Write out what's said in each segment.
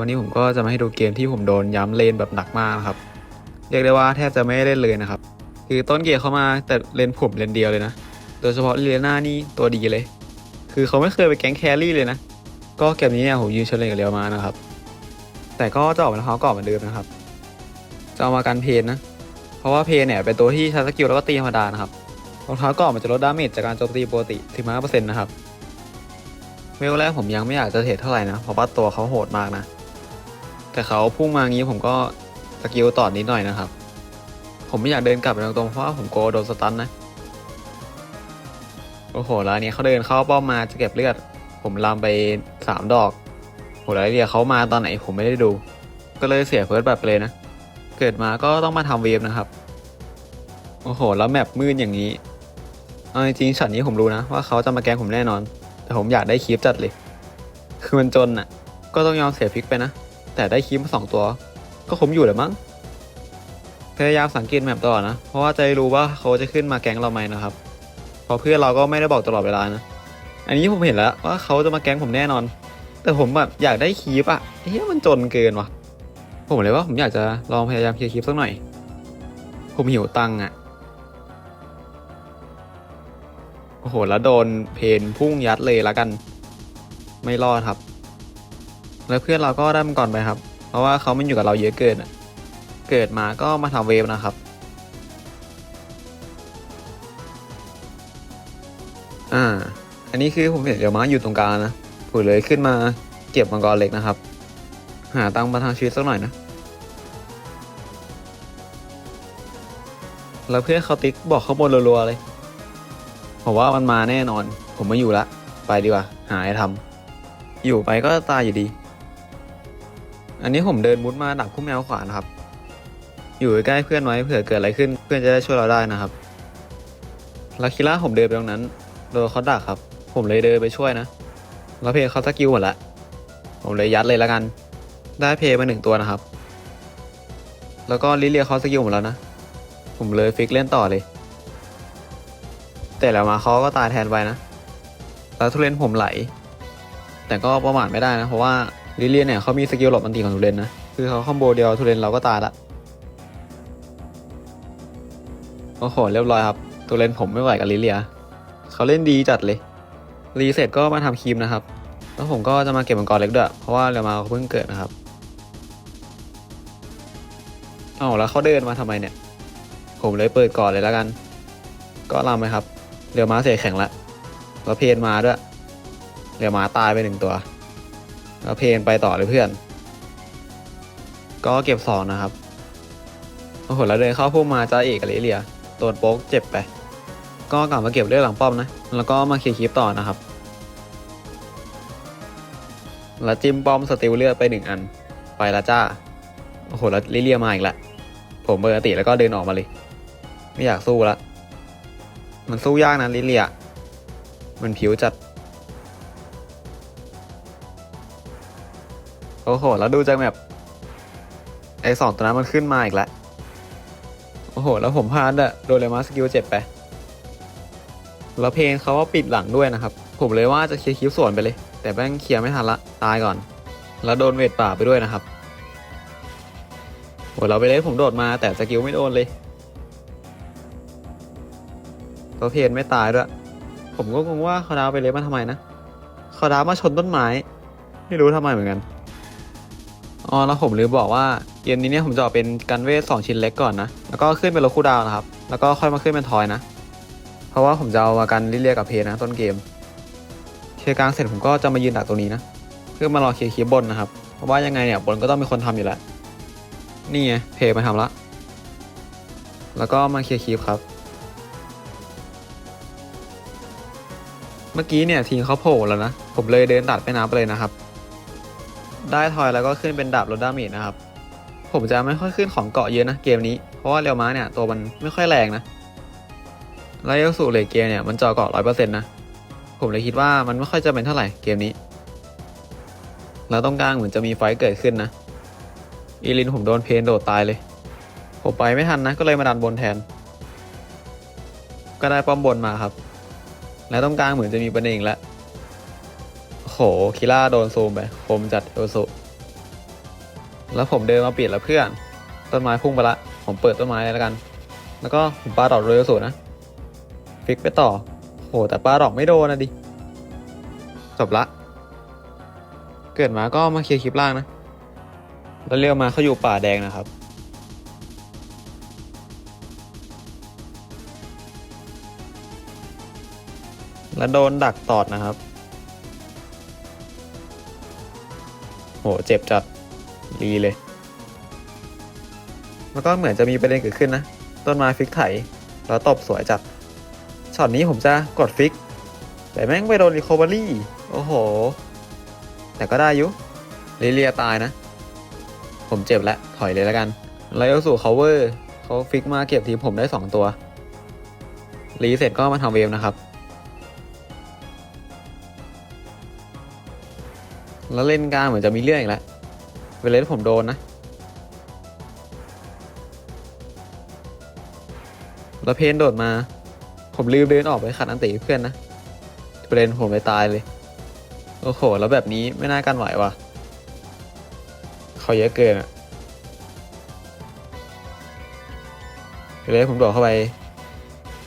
วันนี้ผมก็จะมาให้ดูเกมที่ผมโดนย้ำเลนแบบหนักมากนะครับ เรียกได้ว่าแทบจะไม่ได้เล่นเลยนะครับ คือต้นเกมเขามาแต่เลนผมเลนเดียวเลยนะ โดยเฉพาะลียนานี่ตัวดีเลย คือเขาไม่เคยไปแก๊งแครี่เลยนะ ก็เกมนี้เนี่ยผมยืนเฉลยกับเรียวมานะครับ แต่ก็จะออกเป็นเท้ากรอบเหมือนเดิมนะครับ จะเอามากันเพนนะ เพราะว่าเพนเนี่ยเป็นตัวที่ใช้สกิลแล้วก็ตีธรรมดานะครับ รองเท้ากรอบมันจะลดดาเมจจากการโจมตีปกติถึง5%นะครับเวลแรกผมยังไม่อยากจะเทรดเท่าไหร่นะ เพราะว่าตัวเขาโหดมากนะ แต่เขาพุ่งมางี้ผมก็สกิลต่อนิดหน่อยนะครับ ผมไม่อยากเดินกลับไปตรงๆเพราะว่าผมโกโดนสตันนะ โอ้โหแล้วนี้เขาเดินเข้าป้อมมาจะเก็บเลือด ผมลามไปสามดอกโหแล้วเดียเขามาตอนไหนผมไม่ได้ดู ก็เลยเสียเฟิร์สแบบเลยนะ เกิดมาก็ต้องมาทำเวฟนะครับ โอ้โห แล้วแมปมืดอย่างนี้เอาจริงๆช็อตนี้ผมรู้นะว่าเขาจะมาแกล้งผมแน่นอน แต่ผมอยากได้คลิปจัดเลย คือมันจนอะ ก็ต้องยอมเสียพลิกไปนะ แต่ได้คลิปมาสองตัว ก็คุ้มอยู่แหละมั้งพยายามสังเกตแมปตลอดนะ เพราะว่าจะรู้ว่าเขาจะขึ้นมาแก๊งเราไหมนะครับเพราะเพื่อนเราก็ไม่ได้บอกตลอดเวลานะ อันนี้ผมเห็นแล้วว่าเขาจะมาแก๊งผมแน่นอน แต่ผมแบบอยากได้คลิปอะเฮ้ยมันจนเกินว่ะ ผมเลยว่าผมอยากจะลองพยายามเคลียร์คลิปสักหน่อย ผมหิวตังค์อะโอ้โห แล้วโดนเพนพุ่งยัดเลยละกัน ไม่รอดครับ แล้วเพื่อนเราก็ได้มันก่อนไปครับ เพราะว่าเขาไม่อยู่กับเราเยอะเกินอะเกิดมาก็มาทำเวฟนะครับ อ่า อันนี้คือผมเห็นเดี๋ยวม้าอยู่ตรงกลางนะผมเลยขึ้นมาเก็บมังกรเล็กนะครับ หาตังค์มาทางชีวิตสักหน่อยนะ แล้วเพื่อนเขาติ๊กบอกข้างบนรัวๆเลย ผมว่ามันมาแน่นอน ผมไม่อยู่ละ ไปดีกว่า หาอะไรทำอยู่ไปก็ตายอยู่ดี อันนี้ผมเดินมุดมาดักพุ่แมวขวานะครับ อยู่ใกล้เพื่อนไว้เผื่อเกิดอะไรขึ้น เพื่อนจะได้ช่วยเราได้นะครับลาคิล่าผมเดินไปตรงนั้นโดนเขาดักครับ ผมเลยเดินไปช่วยนะแล้วเพย์เขาสกิลหมดละผมเลยยัดเลยแล้วกัน ได้เพย์มาหนึ่งตัวนะครับ แล้วก็ลิเลียเขาสกิลหมดแล้วนะ ผมเลยฟิกเล่นต่อเลย แต่แล้วมาเขาก็ตายแทนไปนะแล้วทุเรนผมไหล แต่ก็ประมาทไม่ได้นะเพราะว่า ลิเลียนเนี่ยเขามีสกิลหลบอันตีของทุเรนนะ คือเขาคอมโบเดียวทุเรนเราก็ตายละ โอ้โห เรียบร้อยครับทุเรนผมไม่ไหวกับลิเลีย เขาเล่นดีจัดเลย รีเสร็จก็มาทำครีมนะครับ แล้วผมก็จะมาเก็บมังกรเล็กด้วย เพราะว่าเรียวมาเขาเพิ่งเกิดนะครับเอ้าแล้วเขาเดินมาทำไมเนี่ย ผมเลยเปิดก่อนเลยแล้วกัน ก็ลำไปครับ เรียวม้าเสกแข็งละแล้วเพนมาด้วย เรียวม้าตายไปหนึ่งตัว แล้วเพนไปต่อเลยเพื่อน ก็เก็บสองนะครับโอ้โหแล้วเดินเข้าพุ่มมาจ้าเอกกับลิเลียโดนโป๊กเจ็บไป ก็กลับมาเก็บเลือดหลังป้อมนะ แล้วก็มาเคลียร์คลิปต่อนะครับ แล้วจิ้มป้อมสติลเลือดไปหนึ่งอัน ไปละจ้า โอ้โหแล้วลิเลียมาอีกละ ผมเบอร์ติแล้วก็เดินออกมาเลย ไม่อยากสู้ละ มันสู้ยากนะลิเลีย มันผิวจัด โอ้โห แล้วดูจากแมปไอสองตัวนั้นมันขึ้นมาอีกแล้ว โอ้โห แล้วผมพลาดอะโดนเลมาสกิลเจ็บไป แล้วเพลงเขาว่าปิดหลังด้วยนะครับ ผมเลยว่าจะเคลียร์คลิปส่วนไปเลย แต่แม่งเคลียร์ไม่ทันละตายก่อน แล้วโดนเวทป่าไปด้วยนะครับโหเราไปเลยผมโดดมาแต่สกิลไม่โดนเลยตัวเพนไม่ตายด้วย ผมก็งงว่าเขาดาวไปเลยมาทำไมนะเขาดาวมาชนต้นไม้ ไม่รู้ทำไมเหมือนกัน อ๋อแล้วผมลืมบอกว่าเกมนี้เนี่ยผมจะออกเป็นกันเวทสองชิ้นเล็กก่อนนะ แล้วก็ขึ้นเป็นโลคูดาวนะครับ แล้วก็ค่อยมาขึ้นเป็นทอยนะ เพราะว่าผมจะเอามากันลิเลียกับเพนะ ต้นเกม เคลียร์กลางเสร็จผมก็จะมายืนดักตรงนี้นะ เพื่อมารอเคลียร์คลิปบนนะครับ เพราะว่ายังไงเนี่ยบนก็ต้องมีคนทำอยู่แล้ว นี่ไงเพมาทำละ แล้วก็มาเคลียร์คลิปครับ เมื่อกี้เนี่ยทีมเขาโผล่แล้วนะ ผมเลยเดินตัดไปน้ำไปเลยนะครับ ได้ทอยแล้วก็ขึ้นเป็นดาบลดดาเมจนะครับ ผมจะไม่ค่อยขึ้นของเกาะเยอะนะเกมนี้ เพราะว่าเรียวม้าเนี่ยตัวมันไม่ค่อยแรงนะแล้วยสู่เลเกมเนี่ยมันเจาะเกาะร้อยเปอร์เซ็นต์นะ ผมเลยคิดว่ามันไม่ค่อยจะเป็นเท่าไหร่เกมนี้ แล้วตรงกลางเหมือนจะมีไฟเกิดขึ้นนะ อีลินผมโดนเพนโดดตายเลย ผมไปไม่ทันนะก็เลยมาดันบนแทน ก็ได้ป้อมบนมาครับ แล้วตรงกลางเหมือนจะมีประเด็นอีกแล้ว โหคิล่าโดนซูมไปคมจัดเอลสุแล้วผมเดินมาเปิดแล้วเพื่อน ต้นไม้พุ่งไปละ ผมเปิดต้นไม้เลยแล้วกัน แล้วก็ผมปาดอกโรยสูนะ ฟิกไปต่อ โห แต่ปาดอกไม่โดนนะดิ จบละ เกิดมาก็มาเคลียร์คลิปล่างนะ แล้วเรียวมาเขาอยู่ป่าแดงนะครับแล้วโดนดักตอดนะครับ เจ็บจัดรีเลย แล้วก็เหมือนจะมีประเด็นเกิดขึ้นนะ ต้นไม้ฟิกไถ แล้วตบสวยจัด ช็อตนี้ผมจะกดฟิก แต่แม่งไปโดนรีคอเวอรี่ โอ้โห แต่ก็ได้อยุลิเลียตายนะ ผมเจ็บแล้ว ถอยเลยแล้วกันแล้วเอสู่ cover เขาฟิกมาเก็บทีผมได้ 2 ตัว รีเสร็จก็มาทำเวฟนะครับ แล้วเล่นกลางเหมือนจะมีเรื่องอีกแล้วเวลาผมโดนนะ แล้วเพนโดดมา ผมลืมเดินออกไปขัดอันติเพื่อนนะประเด็นผมไปตายเลย โอ้โห แล้วแบบนี้ไม่น่ากันไหวว่ะ เขาเยอะเกินอะเลยผมโดดเข้าไป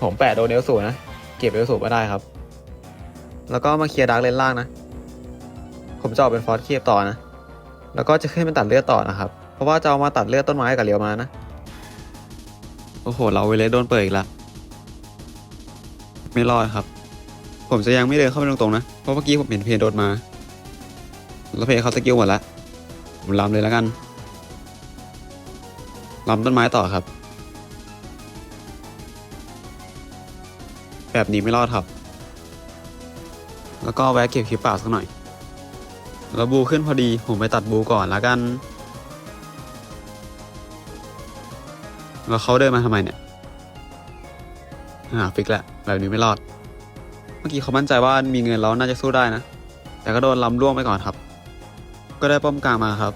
ผมแปะโดนเอลสูนะ เก็บเอลสูมาได้ครับ แล้วก็มาเคลียร์ดาร์กเลนล่างนะ ผมจะออกเป็นฟอสเคียบต่อนะ แล้วก็จะขึ้นเป็นตัดเลือดต่อนะครับ เพราะว่าจะเอามาตัดเลือดต้นไม้กับเลียวมานะ โอ้โห เราเวเลสโดนเปิดอีกละ ไม่รอดครับ ผมจะยังไม่เดินเข้าไปตรงๆนะ เพราะเมื่อกี้ผมเห็นเพนโดดมา แล้วเพนเขาสกิลหมดล้วผมลำเลยแล้วกันลำต้นไม้ต่อครับ แบบนี้ไม่รอดครับ แล้วก็แวะเก็บคลิปเปล่าสักหน่อย แล้วบูขึ้นพอดี ผมไปตัดบูก่อนแล้วกัน แล้วเขาเดินมาทำไมเนี่ย อ่าฟิกแหละ แบบนี้ไม่รอด เมื่อกี้เขามั่นใจว่ามีเงินแล้วน่าจะสู้ได้นะ แต่ก็โดนล้ำล่วงไปก่อนครับ ก็ได้ป้อมกลางมาครับ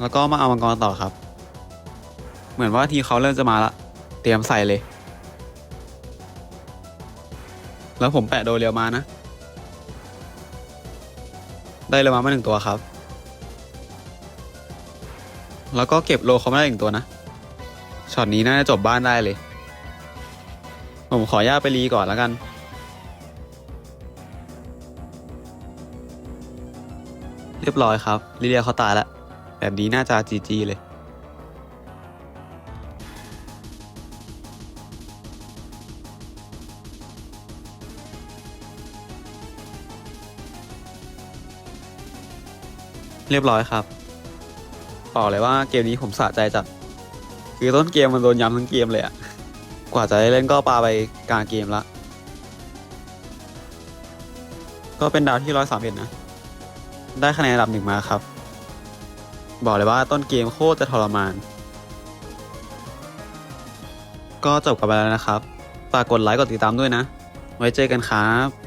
แล้วก็มาเอามังกรต่อครับ เหมือนว่าทีเขาเริ่มจะมาละ เตรียมใส่เลย แล้วผมแปะโดเรียวมานะ ได้เรียวมามาหนึ่งตัวครับ แล้วก็เก็บโลเขาไม่ได้หนึ่งตัวนะ ช็อตนี้น่าจะจบบ้านได้เลย ผมขอญาตไปรีก่อนแล้วกันเรียบร้อยครับลิเลียเขาตายแล้วแบบนี้น่าจะจีจีเลย เรียบร้อยครับบอกเลยว่าเกมนี้ผมสะใจจัดคือต้นเกมมันโดนย้ำทั้งเกมเลยอะกว่าจะได้เล่นก็ปาไปกลางเกมละก็เป็นดาวที่ร้อยสามเอ็ดนะ ได้คะแนนอันดับหนึ่งมาครับ บอกเลยว่าต้นเกมโคตรจะทรมาน ก็จบกันไปแล้วนะครับ ฝากกดไลค์กดติดตามด้วยนะ ไว้เจอกันครับ